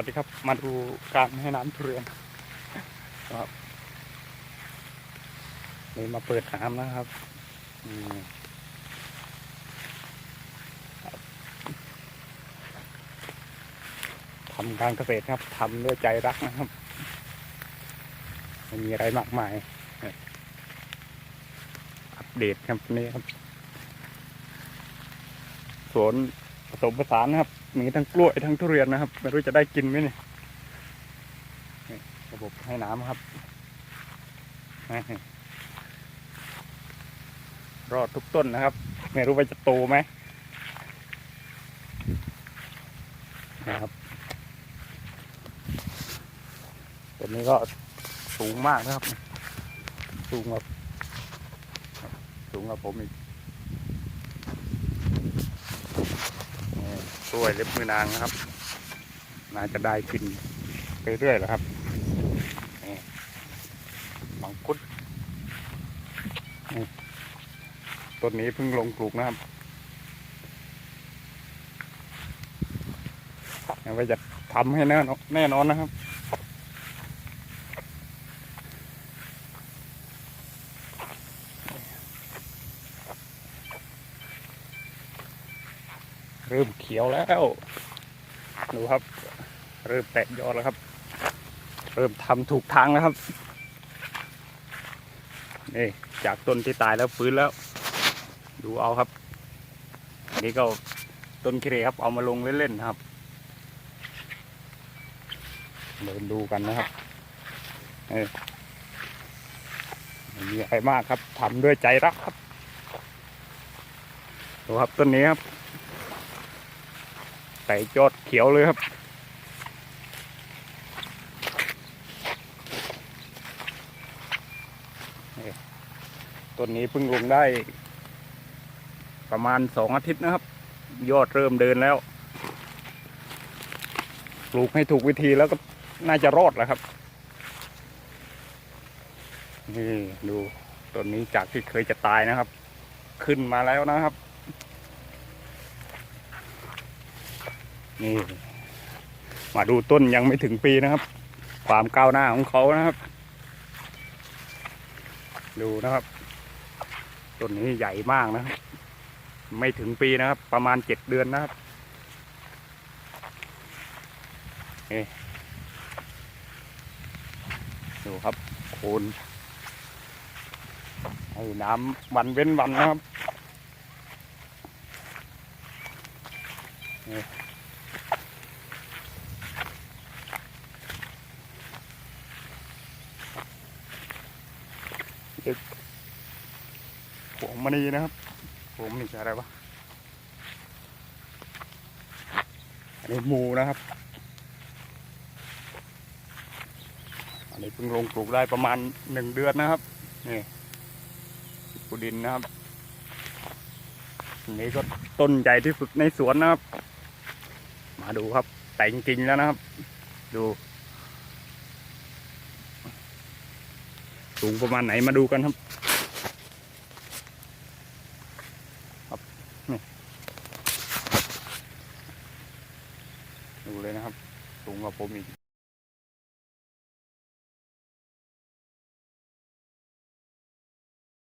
วัสดีครับ มาดูการให้น้ำทุเรียนครับนี่มาเปิดน้ำนะครับทำการเกษตรครับทำด้วยใจรักนะครับไม่มีอะไรมากมายเนี่ยอัปเดตครับนี่ครับสวนผสมผสานนะครับ มีทั้งกล้วยทั้งทุเรียนนะครับไม่รู้จะได้กินไหมเนี่ยระบบให้น้ำครับ รอดทุกต้นนะครับ ไม่รู้ว่าจะโตไหมนะครับต้นนี้ก็สูงมากนะครับ สูงแบบสูงกว่าผมอีก นี่ กล้วยเล็บมือนางนะครับน่าจะได้กินไปเรื่อยแล้วครับนี่มังคุดนี่ต้นนี้เพิ่งลงปลูกนะครับยังว่าจะทำให้แน่นอนแน่นอนนะครับ เริ่มเขียวแล้ว ดูครับ เริ่มแตกยอดแล้วครับ เริ่มทำถูกทางแล้วครับ นี่จากต้นที่ตายแล้วฟื้นแล้ว ดูเอาครับนนี้ก็ต้นคิเรครับ เอามาลงเล่นๆนะครับ เดินดูกันนะครับนี่ไม่มีอะไรมากครับทำด้วยใจรักครับดูครับต้นนี้ครับ ใส่ยอดเขียวเลยครับ ต้นนี้เพิ่งลงได้ ประมาณสองอาทิตย์นะครับ ยอดเริ่มเดินแล้ว ปลูกให้ถูกวิธีแล้วก็น่าจะรอดแล้วครับ นี่ดูต้นนี้จากที่เคยจะตายนะครับ ขึ้นมาแล้วนะครับ นี่ มาดูต้นยังไม่ถึงปีนะครับ ความก้าวหน้าของเขานะครับ ดูนะครับ ต้นนี้ใหญ่มากนะ ไม่ถึงปีนะครับ ประมาณเจ็ดเดือนนะครับนี่ดูครับโคนให้น้ำวันเว้นวันนะครับ นี่ผมมณีนะครับผมนี่อะไรวะอันนี้หมูนะครับ อันนี้เพิ่งลงปลูกได้ประมาณหนึ่งเดือนนะครับนี่ปูดินนะครับอันนี้ก็ต้นใหญ่ที่สุดในสวนนะครับ มาดูครับแต่งจริงแล้วนะครับ ดู สูงประมาณไหนมาดูกันครับดูเลยนะครับ สูงกว่าผมอีก